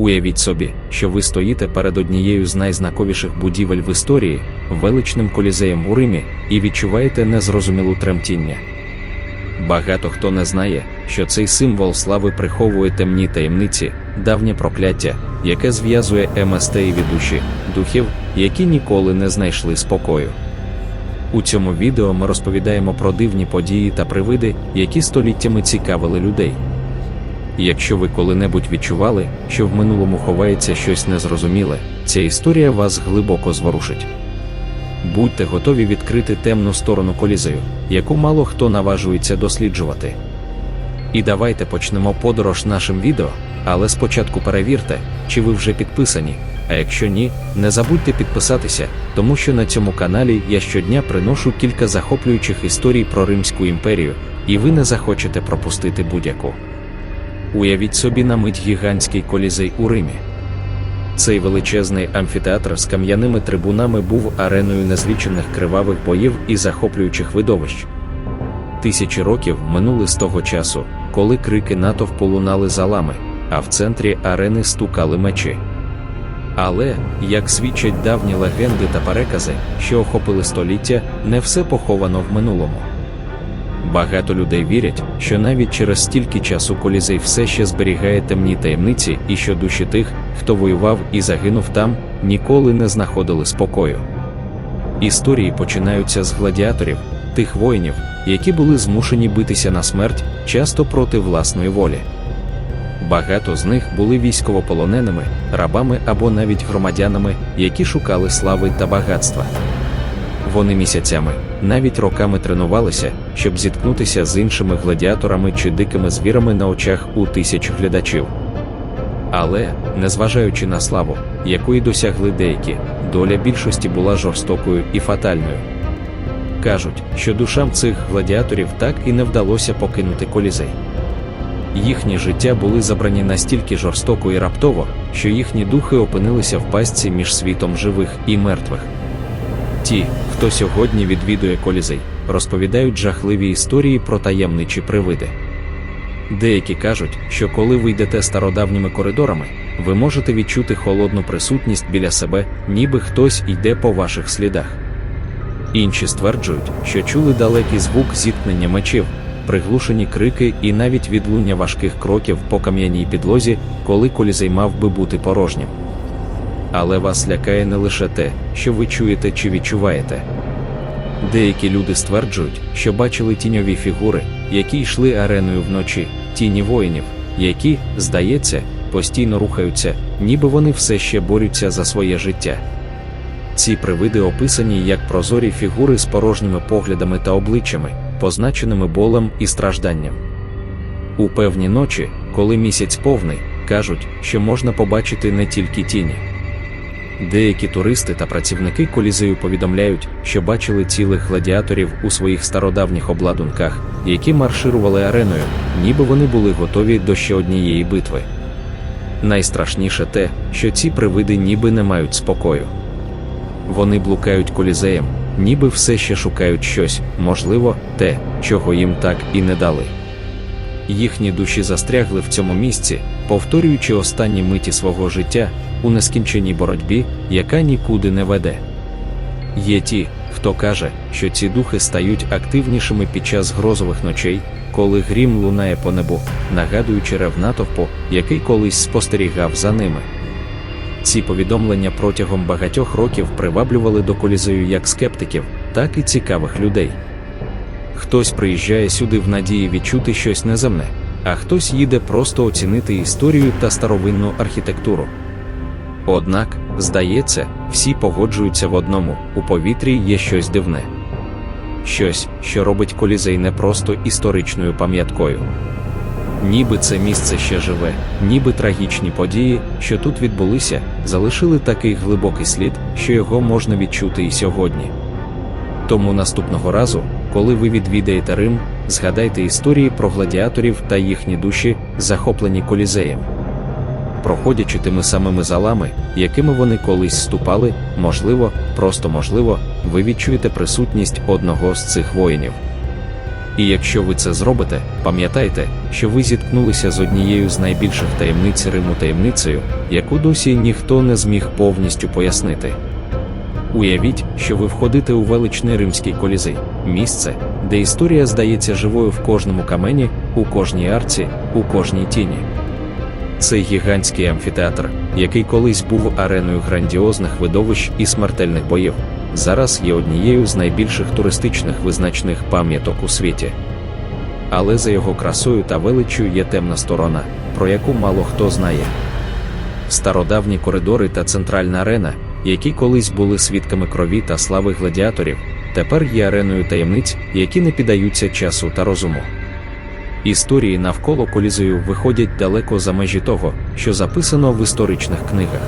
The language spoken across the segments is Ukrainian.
Уявіть собі, що ви стоїте перед однією з найзнаковіших будівель в історії, величним колізеєм у Римі, і відчуваєте незрозумілу тремтіння. Багато хто не знає, що цей символ слави приховує темні таємниці, давнє прокляття, яке зв'язує МСТ і душі, духів, які ніколи не знайшли спокою. У цьому відео ми розповідаємо про дивні події та привиди, які століттями цікавили людей. Якщо ви коли-небудь відчували, що в минулому ховається щось незрозуміле, ця історія вас глибоко зворушить. Будьте готові відкрити темну сторону колізею, яку мало хто наважується досліджувати. І давайте почнемо подорож нашим відео, але спочатку перевірте, чи ви вже підписані. А якщо ні, не забудьте підписатися, тому що на цьому каналі я щодня приношу кілька захоплюючих історій про Римську імперію, і ви не захочете пропустити будь-яку. Уявіть собі на мить гігантський колізей у Римі. Цей величезний амфітеатр з кам'яними трибунами був ареною незлічених кривавих боїв і захоплюючих видовищ. Тисячі років минули з того часу, коли крики натовпу лунали залами, а в центрі арени стукали мечі. Але, як свідчать давні легенди та перекази, що охопили століття, не все поховано в минулому. Багато людей вірять, що навіть через стільки часу колізей все ще зберігає темні таємниці і що душі тих, хто воював і загинув там, ніколи не знаходили спокою. Історії починаються з гладіаторів, тих воїнів, які були змушені битися на смерть, часто проти власної волі. Багато з них були військовополоненими, рабами або навіть громадянами, які шукали слави та багатства. Вони місяцями, навіть роками тренувалися, щоб зіткнутися з іншими гладіаторами чи дикими звірами на очах у тисяч глядачів. Але, незважаючи на славу, якої досягли деякі, доля більшості була жорстокою і фатальною. Кажуть, що душам цих гладіаторів так і не вдалося покинути колізей. Їхні життя були забрані настільки жорстоко і раптово, що їхні духи опинилися в пастці між світом живих і мертвих. Ті, хто сьогодні відвідує колізей, розповідають жахливі історії про таємничі привиди. Деякі кажуть, що коли ви йдете стародавніми коридорами, ви можете відчути холодну присутність біля себе, ніби хтось йде по ваших слідах. Інші стверджують, що чули далекий звук зіткнення мечів, приглушені крики і навіть відлуння важких кроків по кам'яній підлозі, коли колізей мав би бути порожнім. Але вас лякає не лише те, що ви чуєте чи відчуваєте. Деякі люди стверджують, що бачили тіньові фігури, які йшли ареною вночі, тіні воїнів, які, здається, постійно рухаються, ніби вони все ще борються за своє життя. Ці привиди описані як прозорі фігури з порожніми поглядами та обличчями, позначеними болем і стражданням. У певні ночі, коли місяць повний, кажуть, що можна побачити не тільки тіні. Деякі туристи та працівники колізею повідомляють, що бачили цілих гладіаторів у своїх стародавніх обладунках, які марширували ареною, ніби вони були готові до ще однієї битви. Найстрашніше те, що ці привиди ніби не мають спокою. Вони блукають колізеєм, ніби все ще шукають щось, можливо, те, чого їм так і не дали. Їхні душі застрягли в цьому місці, повторюючи останні миті свого життя у нескінченій боротьбі, яка нікуди не веде. Є ті, хто каже, що ці духи стають активнішими під час грозових ночей, коли грім лунає по небу, нагадуючи рев натовпу, який колись спостерігав за ними. Ці повідомлення протягом багатьох років приваблювали до колізею як скептиків, так і цікавих людей. Хтось приїжджає сюди в надії відчути щось неземне, а хтось їде просто оцінити історію та старовинну архітектуру. Однак, здається, всі погоджуються в одному: у повітрі є щось дивне. Щось, що робить колізей не просто історичною пам'яткою. Ніби це місце ще живе, ніби трагічні події, що тут відбулися, залишили такий глибокий слід, що його можна відчути і сьогодні. Тому наступного разу, коли ви відвідаєте Рим, згадайте історії про гладіаторів та їхні душі, захоплені колізеєм. Проходячи тими самими залами, якими вони колись ступали, можливо, просто можливо, ви відчуєте присутність одного з цих воїнів. І якщо ви це зробите, пам'ятайте, що ви зіткнулися з однією з найбільших таємниць Риму таємницею, яку досі ніхто не зміг повністю пояснити. Уявіть, що ви входите у величний римський колізей, місце, де історія здається живою в кожному камені, у кожній арці, у кожній тіні. Це гігантський амфітеатр, який колись був ареною грандіозних видовищ і смертельних боїв, зараз є однією з найбільших туристичних визначних пам'яток у світі. Але за його красою та величчю є темна сторона, про яку мало хто знає. Стародавні коридори та центральна арена, які колись були свідками крові та слави гладіаторів, тепер є ареною таємниць, які не піддаються часу та розуму. Історії навколо колізею виходять далеко за межі того, що записано в історичних книгах.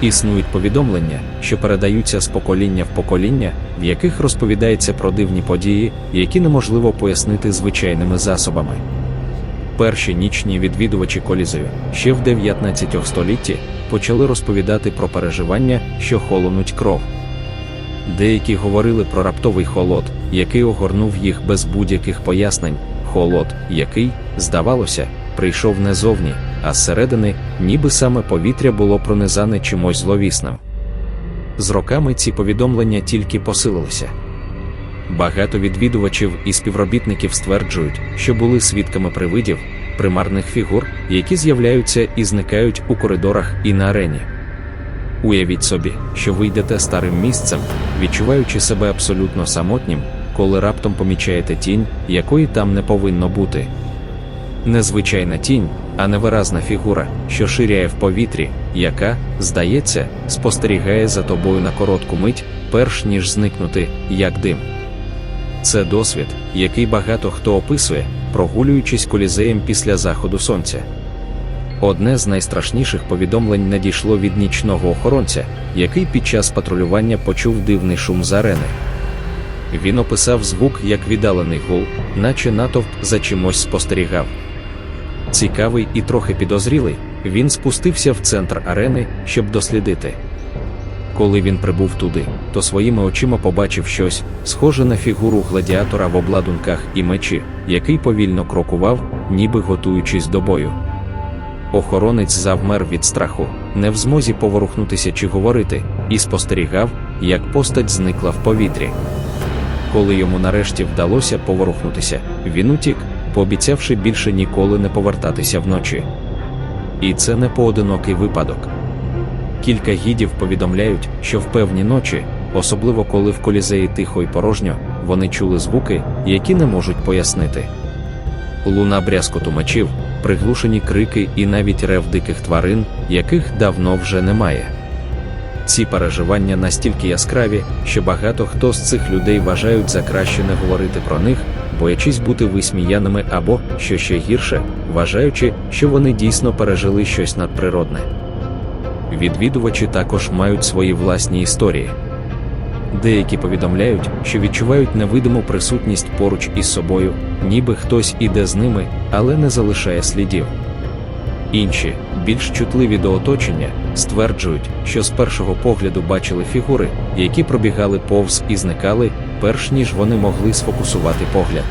Існують повідомлення, що передаються з покоління в покоління, в яких розповідається про дивні події, які неможливо пояснити звичайними засобами. Перші нічні відвідувачі колізею ще в 19 столітті почали розповідати про переживання, що холонуть кров. Деякі говорили про раптовий холод, який огорнув їх без будь-яких пояснень, холод, який, здавалося, прийшов не зовні, а зсередини, ніби саме повітря було пронизане чимось зловісним. З роками ці повідомлення тільки посилилися. Багато відвідувачів і співробітників стверджують, що були свідками привидів, примарних фігур, які з'являються і зникають у коридорах і на арені. Уявіть собі, що ви йдете старим місцем, відчуваючи себе абсолютно самотнім, коли раптом помічаєте тінь, якої там не повинно бути. Незвичайна тінь, а невиразна фігура, що ширяє в повітрі, яка, здається, спостерігає за тобою на коротку мить, перш ніж зникнути, як дим. Це досвід, який багато хто описує, прогулюючись колізеєм після заходу сонця. Одне з найстрашніших повідомлень надійшло від нічного охоронця, який під час патрулювання почув дивний шум з арени. Він описав звук як віддалений гул, наче натовп за чимось спостерігав. Цікавий і трохи підозрілий, він спустився в центр арени, щоб дослідити. Коли він прибув туди, то своїми очима побачив щось, схоже на фігуру гладіатора в обладунках і мечі, який повільно крокував, ніби готуючись до бою. Охоронець завмер від страху, не в змозі поворухнутися чи говорити, і спостерігав, як постать зникла в повітрі. Коли йому нарешті вдалося поворухнутися, він утік, пообіцявши більше ніколи не повертатися вночі. І це не поодинокий випадок. Кілька гідів повідомляють, що в певні ночі, особливо коли в колізеї тихо і порожньо, вони чули звуки, які не можуть пояснити. Луна брязкоту мечів, приглушені крики і навіть рев диких тварин, яких давно вже немає. Ці переживання настільки яскраві, що багато хто з цих людей вважають за краще не говорити про них, боячись бути висміяними або, що ще гірше, вважаючи, що вони дійсно пережили щось надприродне. Відвідувачі також мають свої власні історії. Деякі повідомляють, що відчувають невидиму присутність поруч із собою, ніби хтось іде з ними, але не залишає слідів. Інші, більш чутливі до оточення, стверджують, що з першого погляду бачили фігури, які пробігали повз і зникали, перш ніж вони могли сфокусувати погляд.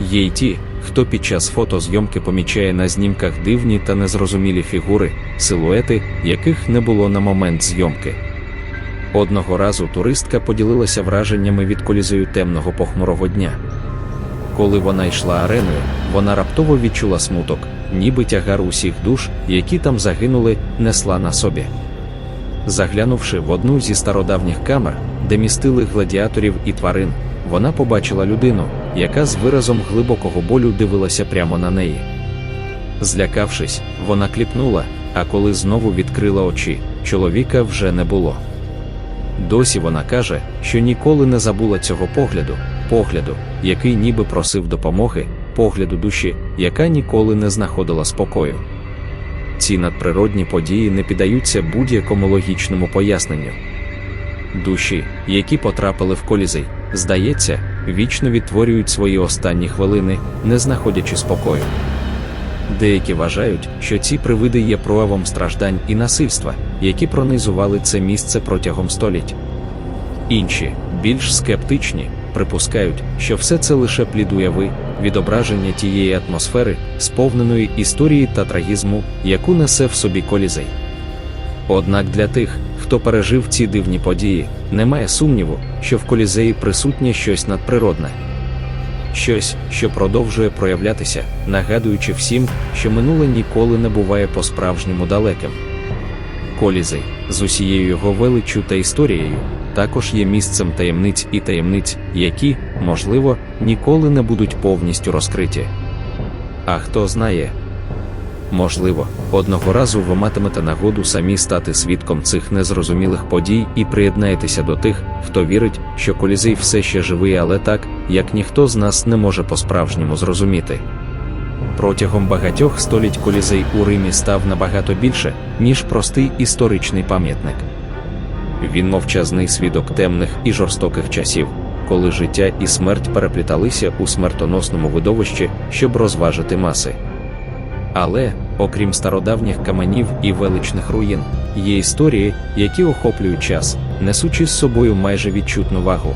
Є й ті, хто під час фотозйомки помічає на знімках дивні та незрозумілі фігури, силуети, яких не було на момент зйомки. Одного разу туристка поділилася враженнями від колізею темного похмурого дня. Коли вона йшла ареною, вона раптово відчула смуток, ніби тягар усіх душ, які там загинули, несла на собі. Заглянувши в одну зі стародавніх камер, де містили гладіаторів і тварин, вона побачила людину, яка з виразом глибокого болю дивилася прямо на неї. Злякавшись, вона кліпнула, а коли знову відкрила очі, чоловіка вже не було. Досі вона каже, що ніколи не забула цього погляду, погляду, який ніби просив допомоги, погляду душі, яка ніколи не знаходила спокою. Ці надприродні події не піддаються будь-якому логічному поясненню. Душі, які потрапили в колізей, здається, вічно відтворюють свої останні хвилини, не знаходячи спокою. Деякі вважають, що ці привиди є проявом страждань і насильства, які пронизували це місце протягом століть. Інші, більш скептичні, припускають, що все це лише плід уяви, відображення тієї атмосфери, сповненої історії та трагізму, яку несе в собі колізей. Однак для тих, хто пережив ці дивні події, немає сумніву, що в колізеї присутнє щось надприродне. Щось, що продовжує проявлятися, нагадуючи всім, що минуле ніколи не буває по-справжньому далеким. Колізей, з усією його величчю та історією, також є місцем таємниць і таємниць, які, можливо, ніколи не будуть повністю розкриті. А хто знає, можливо, одного разу ви матимете нагоду самі стати свідком цих незрозумілих подій і приєднаєтеся до тих, хто вірить, що колізей все ще живий, але так, як ніхто з нас не може по-справжньому зрозуміти. Протягом багатьох століть колізей у Римі став набагато більше, ніж простий історичний пам'ятник. Він мовчазний свідок темних і жорстоких часів, коли життя і смерть перепліталися у смертоносному видовищі, щоб розважити маси. Але, окрім стародавніх каменів і величних руїн, є історії, які охоплюють час, несучи з собою майже відчутну вагу.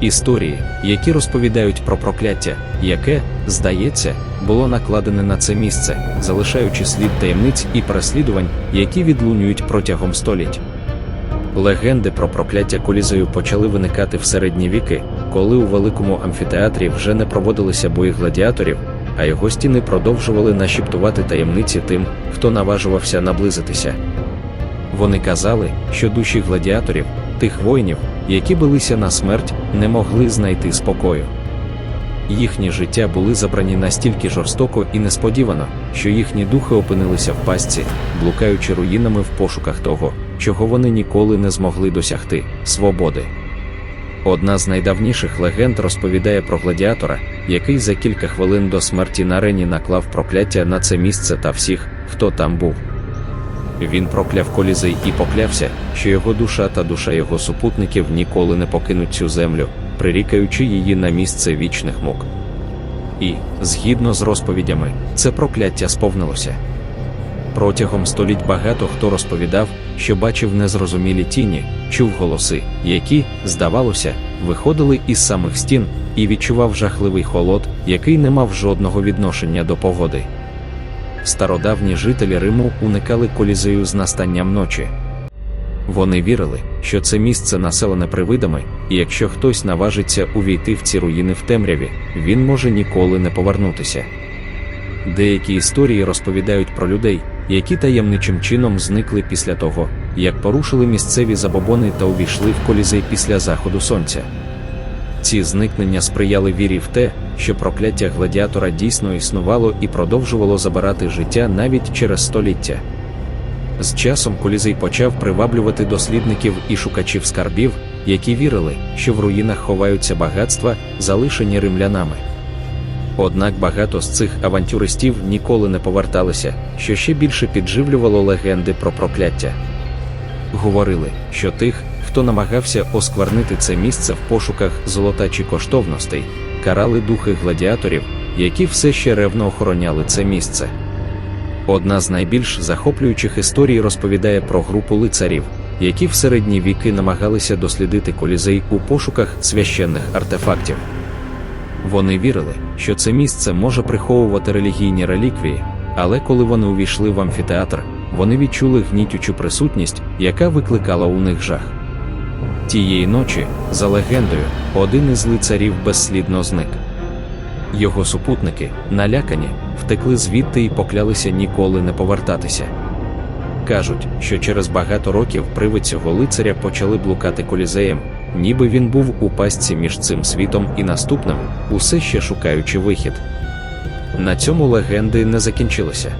Історії, які розповідають про прокляття, яке, здається, було накладене на це місце, залишаючи слід таємниць і переслідувань, які відлунюють протягом століть. Легенди про прокляття колізею почали виникати в середні віки, коли у великому амфітеатрі вже не проводилися бої гладіаторів, а його стіни продовжували нашіптувати таємниці тим, хто наважувався наблизитися. Вони казали, що душі гладіаторів, тих воїнів, які билися на смерть, не могли знайти спокою. Їхні життя були забрані настільки жорстоко і несподівано, що їхні духи опинилися в пастці, блукаючи руїнами в пошуках того, чого вони ніколи не змогли досягти свободи. Одна з найдавніших легенд розповідає про гладіатора, який за кілька хвилин до смерті на арені наклав прокляття на це місце та всіх, хто там був. Він прокляв колізей і поклявся, що його душа та душа його супутників ніколи не покинуть цю землю, прирікаючи її на місце вічних мук. І, згідно з розповідями, це прокляття сповнилося. Протягом століть багато хто розповідав, що бачив незрозумілі тіні, чув голоси, які, здавалося, виходили із самих стін, і відчував жахливий холод, який не мав жодного відношення до погоди. Стародавні жителі Риму уникали колізею з настанням ночі. Вони вірили, що це місце населене привидами, і якщо хтось наважиться увійти в ці руїни в темряві, він може ніколи не повернутися. Деякі історії розповідають про людей, які таємничим чином зникли після того, як порушили місцеві забобони та увійшли в колізей після заходу сонця. Ці зникнення сприяли вірі в те, що прокляття гладіатора дійсно існувало і продовжувало забирати життя навіть через століття. З часом колізей почав приваблювати дослідників і шукачів скарбів, які вірили, що в руїнах ховаються багатства, залишені римлянами. Однак багато з цих авантюристів ніколи не поверталися, що ще більше підживлювало легенди про прокляття. Говорили, що тих, хто намагався осквернити це місце в пошуках золота чи коштовностей, карали духи гладіаторів, які все ще ревно охороняли це місце. Одна з найбільш захоплюючих історій розповідає про групу лицарів, які в середні віки намагалися дослідити колізей у пошуках священних артефактів. Вони вірили, що це місце може приховувати релігійні реліквії, але коли вони увійшли в амфітеатр, вони відчули гнітючу присутність, яка викликала у них жах. Тієї ночі, за легендою, один із лицарів безслідно зник. Його супутники, налякані, втекли звідти і поклялися ніколи не повертатися. Кажуть, що через багато років привид цього лицаря почали блукати колізеєм, ніби він був у пастці між цим світом і наступним, усе ще шукаючи вихід. На цьому легенди не закінчилися.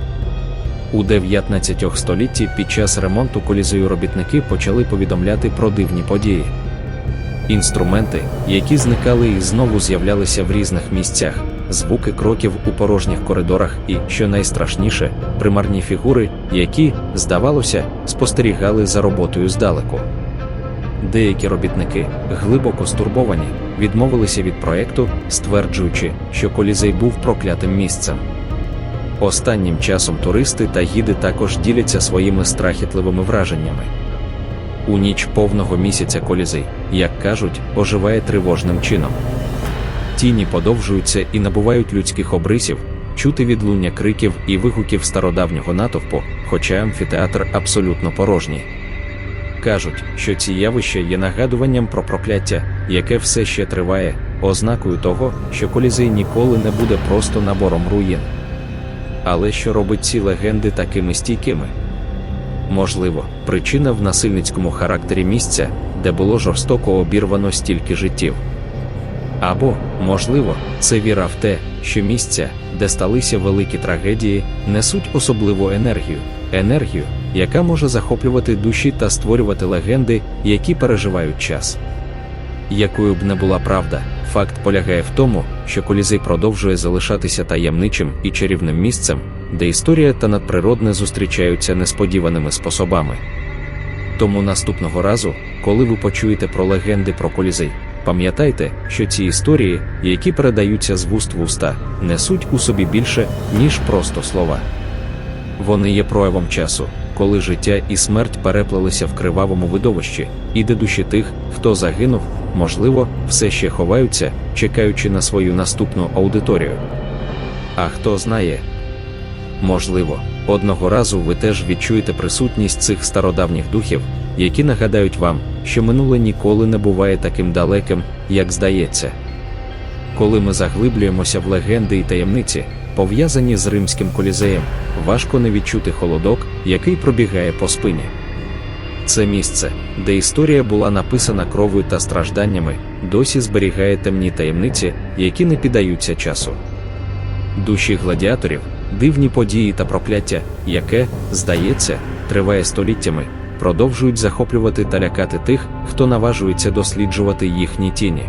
У 19 столітті під час ремонту колізею робітники почали повідомляти про дивні події. Інструменти, які зникали і знову з'являлися в різних місцях, звуки кроків у порожніх коридорах і, що найстрашніше, примарні фігури, які, здавалося, спостерігали за роботою здалеку. Деякі робітники, глибоко стурбовані, відмовилися від проекту, стверджуючи, що колізей був проклятим місцем. Останнім часом туристи та гіди також діляться своїми страхітливими враженнями. У ніч повного місяця колізей, як кажуть, оживає тривожним чином. Тіні подовжуються і набувають людських обрисів, чути відлуння криків і вигуків стародавнього натовпу, хоча амфітеатр абсолютно порожній. Кажуть, що ці явища є нагадуванням про прокляття, яке все ще триває, ознакою того, що колізей ніколи не буде просто набором руїн. Але що робить ці легенди такими стійкими? Можливо, причина в насильницькому характері місця, де було жорстоко обірвано стільки життів. Або, можливо, це віра в те, що місця, де сталися великі трагедії, несуть особливу енергію, енергію, яка може захоплювати душі та створювати легенди, які переживають час. Якою б не була правда, факт полягає в тому, що колізей продовжує залишатися таємничим і чарівним місцем, де історія та надприродне зустрічаються несподіваними способами. Тому наступного разу, коли ви почуєте про легенди про колізей, пам'ятайте, що ці історії, які передаються з вуст в уста, несуть у собі більше, ніж просто слова. Вони є проявом часу, коли життя і смерть переплелися в кривавому видовищі, і де душі тих, хто загинув, можливо, все ще ховаються, чекаючи на свою наступну аудиторію. А хто знає, можливо, одного разу ви теж відчуєте присутність цих стародавніх духів, які нагадають вам, що минуле ніколи не буває таким далеким, як здається. Коли ми заглиблюємося в легенди і таємниці, пов'язані з римським колізеєм, важко не відчути холодок, який пробігає по спині. Це місце, де історія була написана кров'ю та стражданнями, досі зберігає темні таємниці, які не піддаються часу. Душі гладіаторів, дивні події та прокляття, яке, здається, триває століттями, продовжують захоплювати та лякати тих, хто наважується досліджувати їхні тіні.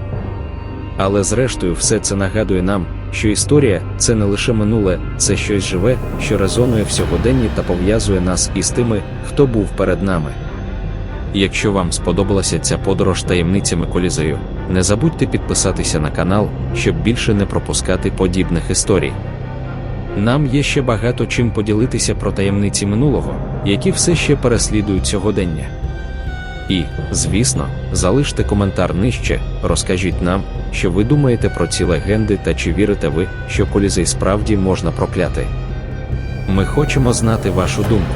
Але зрештою, все це нагадує нам, що історія це не лише минуле, це щось живе, що резонує в сьогоденні та пов'язує нас із тими, хто був перед нами. Якщо вам сподобалася ця подорож таємницями колізею, не забудьте підписатися на канал, щоб більше не пропускати подібних історій. Нам є ще багато чим поділитися про таємниці минулого, які все ще переслідують сьогодення. І, звісно, залиште коментар нижче, розкажіть нам, що ви думаєте про ці легенди та чи вірите ви, що колізей справді можна прокляти. Ми хочемо знати вашу думку.